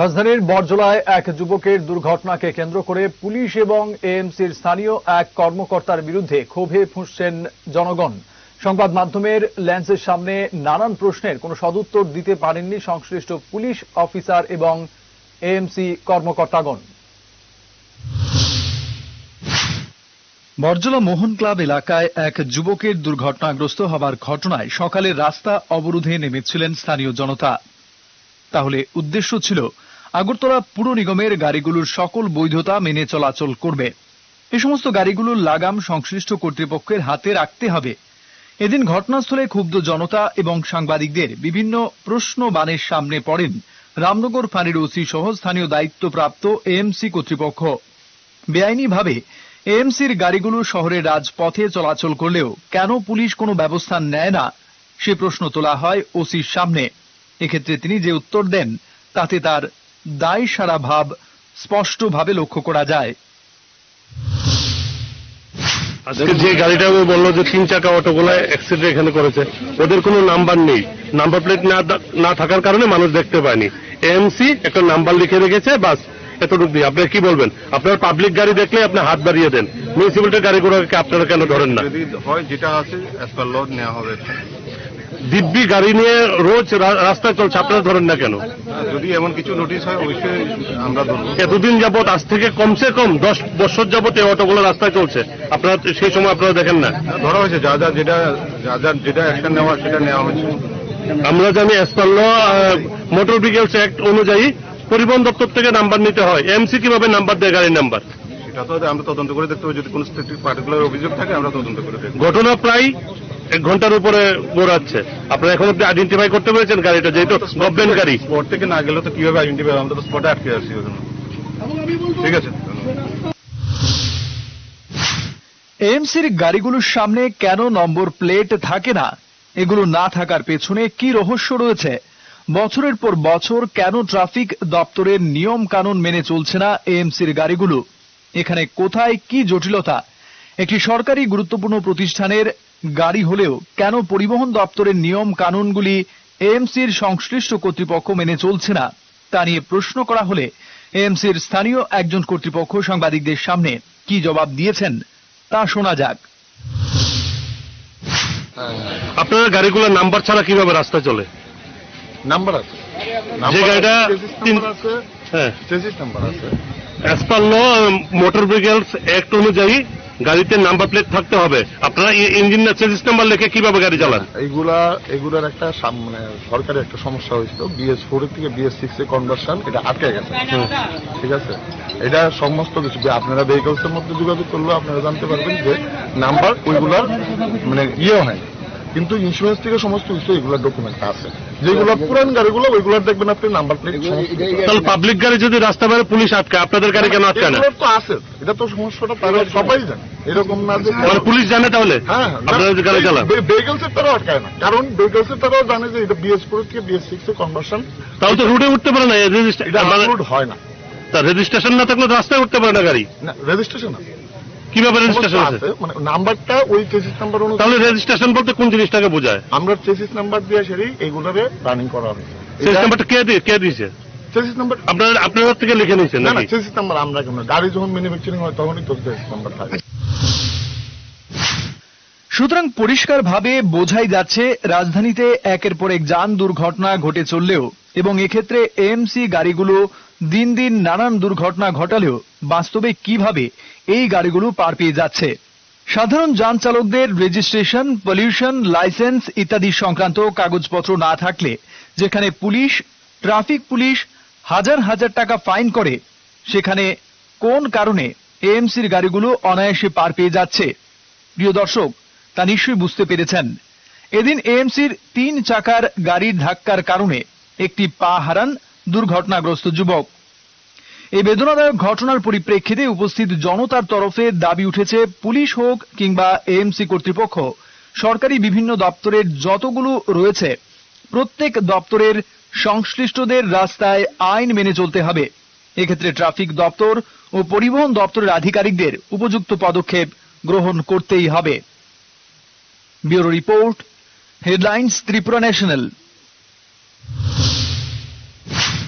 রাজধানীর বরজলায় এক যুবকের দুর্ঘটনাকে কেন্দ্র করে পুলিশ এবং এএমসির স্থানীয় এক কর্মকর্তার বিরুদ্ধে ক্ষোভে ফুঁসছেন জনগণ। সংবাদ মাধ্যমের ল্যান্সের সামনে নানান প্রশ্নের কোনো সদুত্তর দিতে পারেননি সংশ্লিষ্ট পুলিশ অফিসার এবং এএমসি কর্মকর্তাগণ। বরজলা মোহন ক্লাব এলাকায় এক যুবকের দুর্ঘটনাগ্রস্ত হবার ঘটনায় সকালে রাস্তা অবরোধে নেমেছিলেন স্থানীয় জনতা। তাহলে উদ্দেশ্য ছিল আগরতলা পুর নিগমের গাড়িগুলোর সকল বৈধতা মেনে চলাচল করবে। এ সমস্ত গাড়িগুলোর লাগাম সংশ্লিষ্ট কর্তৃপক্ষের হাতে রাখতে হবে। এদিন ঘটনাস্থলে ক্ষুব্ধ জনতা এবং সাংবাদিকদের বিভিন্ন প্রশ্ন বানের সামনে পড়েন রামনগর ফাঁড়ির ওসি সহ স্থানীয় দায়িত্বপ্রাপ্ত এএমসি কর্তৃপক্ষ। বেআইনিভাবে এএমসির গাড়িগুলো শহরের রাজপথে চলাচল করলেও কেন পুলিশ কোনো ব্যবস্থা নেয় না? সে প্রশ্ন তোলা হয় ওসির সামনে। এক্ষেত্রে তিনি যে উত্তর দেন, তাতে তার দায় সারা ভাব স্পষ্টভাবে লক্ষ্য করা যায়। আজকে যে গাড়িটা বলল যে তিন চাকা অটোগুলো অ্যাক্সিডেন্ট এখানে করেছে ওদের কোনো নাম্বার নেই। নাম্বার প্লেট না না থাকার কারণে মানুষ দেখতে পায়নি। এএমসি একটা নাম্বার লিখে রেখেছে বাস এতটুকু দিয়ে। আপনি কি বলবেন? আপনার পাবলিক গাড়ি দেখলে আপনি হাত বাড়িয়ে দেন। মিউনিসিপ্যালিটির গাড়িগুলোকে আপনারা কেন ধরেন না? হয় যেটা আছে অ্যাজ পার ল নেওয়া হবে। দিব্যি গাড়ি নিয়ে রোজ রাস্তায় চলছে আপনারা ধরেন না কেন? যদি এমন কিছু নোটিশ হয় অবশ্যই আমরা ধরবো। এতদিন যাবত আজ থেকে কমসে কম দশ বছর যাবত এই অটোগুলো রাস্তায় চলছে। আপনারা সেই সময় আপনারা দেখেন না। ধরা হয়েছে যা যা যেটা যা যা যেটা অ্যাকশন নেওয়া সেটা নেওয়া হয়েছে। আমরা জানি ল মোটর ভেহিকেলস অ্যাক্ট অনুযায়ী পরিবহন দপ্তর থেকে নাম্বার নিতে হয়। এমসি কীভাবে নাম্বার দেয় গাড়ির নাম্বার সেটা তো আমরা তদন্ত করে দেখতে হবে। যদি কোনো পার্টিকুলার অভিযোগ থাকে আমরা তদন্ত করে দেখব। ঘটনা প্রায় এক ঘণ্টার উপরে গড়াচ্ছে আপনারা এখন অব্দি আইডেন্টিফাই করতে পেরেছেন গাড়িটা যেহেতু গভর্নমেন্ট গাড়ি। স্পট থেকে না গেলে তো কীভাবে আইডেন্টিফাই আমরা তো স্পটে আটকে ওখানে ঠিক আছে ধন্যবাদ। এএমসির গাড়িগুলোর সামনে কেন নম্বর প্লেট থাকে না? এগুলো না থাকার পেছনে কি রহস্য রয়েছে? বছরের পর বছর কেন ট্রাফিক দপ্তরের নিয়ম কানুন মেনে চলছে না এএমসির গাড়িগুলো? এখানে কোথায় কি জটিলতা? একটি সরকারি গুরুত্বপূর্ণ প্রতিষ্ঠানের গাড়ি হলেও কেন পরিবহন দপ্তরের নিয়ম কানুনগুলি এএমসির সংশ্লিষ্ট কর্তৃপক্ষ মেনে চলছে না তা নিয়ে প্রশ্ন করা হলে এএমসির স্থানীয় একজন কর্তৃপক্ষ সাংবাদিকদের সামনে কি জবাব দিয়েছেন তা শোনা যাক। আপনারা গাড়িগুলোর নাম্বার ছাড়া কীভাবে রাস্তায় চলে? নাম্বার আছে। যে গাড়িটা তিন নাম্বার আছে হ্যাঁ। নাম্বার আছে। As per law motor vehicles act অনুযায়ী গাড়িতে নাম্বার প্লেট থাকতে হবে। আপনারা ইঞ্জিন চেঞ্জ নাম্বার লিখে কীভাবে গাড়ি চালান? এইগুলা, এগুলার একটা মানে সরকারের একটা সমস্যা হয়েছিল। বিএস ফোর থেকে বিএস সিক্স এ কনভার্সন এটা আটকে গেছে। ঠিক আছে? এটা সমস্ত কিছু আপনারা ভেহিকলসের মধ্যে যোগাযোগ করলে আপনারা জানতে পারবেন যে নাম্বার ওইগুলার মানে ইয়ে হয় কিন্তু ইন্স্যুরেন্স থেকে সমস্ত কিছু এগুলোর ডকুমেন্ট আছে। যেগুলো পুরান গাড়িগুলো ওইগুলোর দেখবেন আপনি নাম্বার প্লেট তাহলে পাবলিক গাড়ি যদি রাস্তা বাইরে পুলিশ আটকে আপনাদের গাড়ি কেন আটকে না? তো আছে। এটা তো সমস্যাটা তারা সবাই জানে। এরকম না যে পুলিশ জানে তাহলে? হ্যাঁ আপনারা যে গাড়ি চালান। ভেহিকলস এর তারাও আটকায় না। কারণ ভেহিকলস এর তারাও জানে যে এটা বিএস ফোর থেকে বিএস সিক্স এ কনভার্সন তাহলে তো রুটে উঠতে পারে না এটা হয় না। তা রেজিস্ট্রেশন না থাকলে রাস্তায় উঠতে পারে না গাড়ি। না রেজিস্ট্রেশন আছে কীভাবে রেজিস্ট্রেশন আছে। আছে মানে নাম্বারটা ওই চেসিস নাম্বার অনুযায়ী। তাহলে রেজিস্ট্রেশন বলতে কোন জিনিসটাকে বোঝায়? আমরা চেসিস নাম্বার দিয়ে সেরে এইগুলোরে রানিং করা হবে। সেই নাম্বারটা কে দিয়ে কে দিয়েছে? চেসিস নাম্বার আপনারা আপনারা থেকে লিখে নিয়েছেন না না চেসিস নাম্বার আমরা কেন? গাড়ি যখন ম্যানুফ্যাকচারিং হয় তখনই তো চেসিস নাম্বার থাকে। সুতরাং পরিষ্কারভাবে বোঝাই যাচ্ছে রাজধানীতে একের পর এক যান দুর্ঘটনা ঘটে চললেও এবং এক্ষেত্রে এমসি গাড়িগুলো দিন দিন নানান দুর্ঘটনা ঘটালেও বাস্তবে কীভাবে এই গাড়িগুলো পার পেয়ে যাচ্ছে? সাধারণ যান চালকদের রেজিস্ট্রেশন, পলিউশন, লাইসেন্স ইত্যাদি সংক্রান্ত কাগজপত্র না থাকলে যেখানে পুলিশ, ট্রাফিক পুলিশ হাজার হাজার টাকা ফাইন করে, সেখানে কোন কারণে এএমসির গাড়িগুলো অনায়াসে পার পেয়ে যাচ্ছে? প্রিয় দর্শক, তা নিশ্চয়ই বুঝতে পেরেছেন। এদিন এএমসির তিন চাকার গাড়ির ধাক্কার কারণে একটি পা হারান দুর্ঘটনাগ্রস্ত যুবক। এই বেদনাদায়ক ঘটনার পরিপ্রেক্ষিতে উপস্থিত জনতার তরফে দাবি উঠেছে পুলিশ হোক কিংবা এএমসি কর্তৃপক্ষ, সরকারি বিভিন্ন দপ্তরের যতগুলো রয়েছে, প্রত্যেক দপ্তরের সংশ্লিষ্টদের রাস্তায় আইন মেনে চলতে হবে। এক্ষেত্রে ট্রাফিক দপ্তর ও পরিবহন দপ্তরের আধিকারিকদের উপযুক্ত পদক্ষেপ গ্রহণ করতেই হবে। Bureau report, headlines Tripura national.